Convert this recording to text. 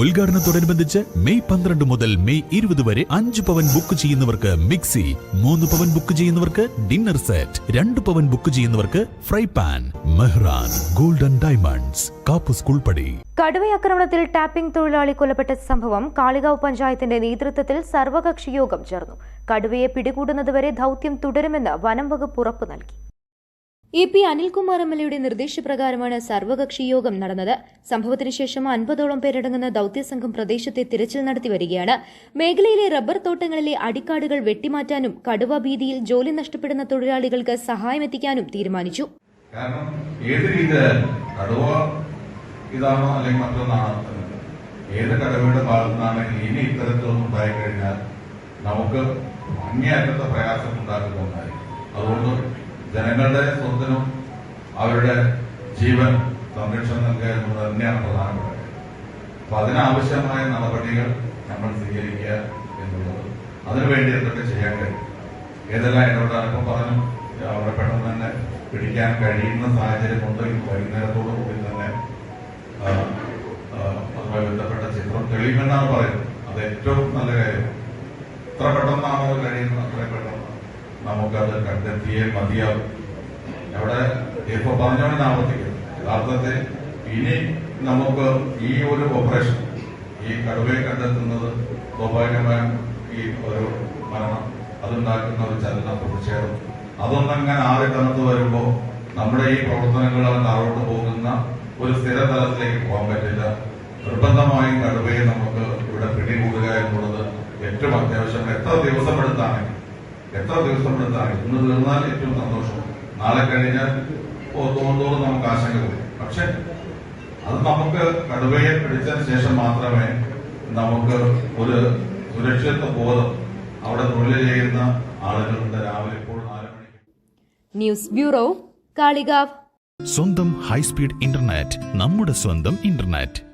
ഉദ്ഘാടനത്തോടനുബന്ധിച്ച് May പന്ത്രണ്ട് മുതൽ May ഇരുപത് വരെ അഞ്ച് പവൻ ബുക്ക് ചെയ്യുന്നവർക്ക് മിക്സി മൂന്ന് പവൻ ബുക്ക് ചെയ്യുന്നവർക്ക് ഡിന്നർ സെറ്റ് രണ്ട് പവൻ ബുക്ക് ചെയ്യുന്നവർക്ക് fry pan Mehran golden diamonds Kappu school പടി കടുവയാക്രമണത്തിൽ ടാപ്പിംഗ് തൊഴിലാളി കൊല്ലപ്പെട്ട സംഭവം കാളികാവ് പഞ്ചായത്തിന്റെ നേതൃത്വത്തിൽ സർവകക്ഷി യോഗം ചേർന്നു. കടുവയെ പിടികൂടുന്നതുവരെ ദൗത്യം തുടരുമെന്ന് വനം വകുപ്പ് ഉറപ്പു നൽകി. A P Anilkumar M L എയുടെ നിർദ്ദേശപ്രകാരമാണ് സർവകക്ഷി യോഗം നടന്നത്. സംഭവത്തിന് ശേഷം അൻപതോളം പേരടങ്ങുന്ന ദൌത്യസംഘം പ്രദേശത്തെ തിരച്ചിൽ നടത്തി വരികയാണ്. മേഖലയിലെ റബ്ബർ തോട്ടങ്ങളിലെ അടിക്കാടുകൾ വെട്ടിമാറ്റാനും കടുവ ഭീതിയിൽ ജോലി നഷ്ടപ്പെടുന്ന തൊഴിലാളികൾക്ക് സഹായമെത്തിക്കാനും തീരുമാനിച്ചു. കാരണം അല്ലെങ്കിൽ നമുക്ക് അതുകൊണ്ട് ജനങ്ങളുടെ സ്വത്തിനും അവരുടെ ജീവൻ സംരക്ഷണം നൽകുക എന്നുള്ളത് തന്നെയാണ് പ്രധാനപ്പെട്ട കാര്യം. അപ്പൊ അതിനാവശ്യമായ നടപടികൾ നമ്മൾ സ്വീകരിക്കുക എന്നുള്ളത് അതിനുവേണ്ടി എന്തൊക്കെ ചെയ്യാൻ കഴിയും? ഏതെല്ലാം ഇടപെടാൻ പറഞ്ഞു അവിടെ പെട്ടെന്ന് തന്നെ പിടിക്കാൻ കഴിയുന്ന സാഹചര്യം ഉണ്ട് ഇന്ന് വൈകുന്നേരത്തോടു കൂടി തന്നെ അതുമായി ബന്ധപ്പെട്ട ചിത്രം തെളിയുമെന്നാണ് പറയുന്നത്. അത് ഏറ്റവും നല്ല കാര്യം. എത്ര പെട്ടെന്നാണോ കഴിയുന്നത് അത്ര നമുക്കത് കണ്ടെത്തിയേ മതിയാവും. അവിടെ ഇപ്പൊ പറഞ്ഞോണ്ട് ആവർത്തിക്കുന്നത് യഥാർത്ഥത്തിൽ ഇനി നമുക്ക് ഈ ഒരു ഓപ്പറേഷൻ ഈ കടുവയെ കണ്ടെത്തുന്നത് സ്വാഭാവികമായും ഈ ഒരു മരണം അതുണ്ടാക്കുന്ന ഒരു ചലന പ്രതിഷേധം. അതൊന്നങ്ങനെ ആറി കണത്ത് വരുമ്പോ നമ്മുടെ ഈ പ്രവർത്തനങ്ങൾ താഴോട്ട് പോകുന്ന ഒരു സ്ഥിരതലത്തിലേക്ക് പോകാൻ പറ്റില്ല. നിർബന്ധമായും കടുവയെ നമുക്ക് ഇവിടെ പിടികൂടുക എന്നുള്ളത് ഏറ്റവും അത്യാവശ്യം. എത്ര ദിവസം എടുത്താണെങ്കിൽ എത്ര ദിവസം എടുത്താൽ ഇന്ന് തീർന്നാൽ ഏറ്റവും സന്തോഷം? നാളെ കഴിഞ്ഞാൽ ഓ- തോന്നുന്തോറും നമുക്ക് ആശങ്ക വരും പക്ഷെ അത് നമുക്ക് കടുവയെ പിടിച്ച ശേഷം മാത്രമേ നമുക്ക് ഒരു സുരക്ഷിത ബോധം അവിടെ തൊഴിൽ ചെയ്യുന്ന ആളുകളുടെ രാവിലെ ഇപ്പോൾ നാല് മണിക്ക്. News bureau Kalikavu. സ്വന്തം ഹൈസ്പീഡ് ഇന്റർനെറ്റ് നമ്മുടെ സ്വന്തം ഇന്റർനെറ്റ്.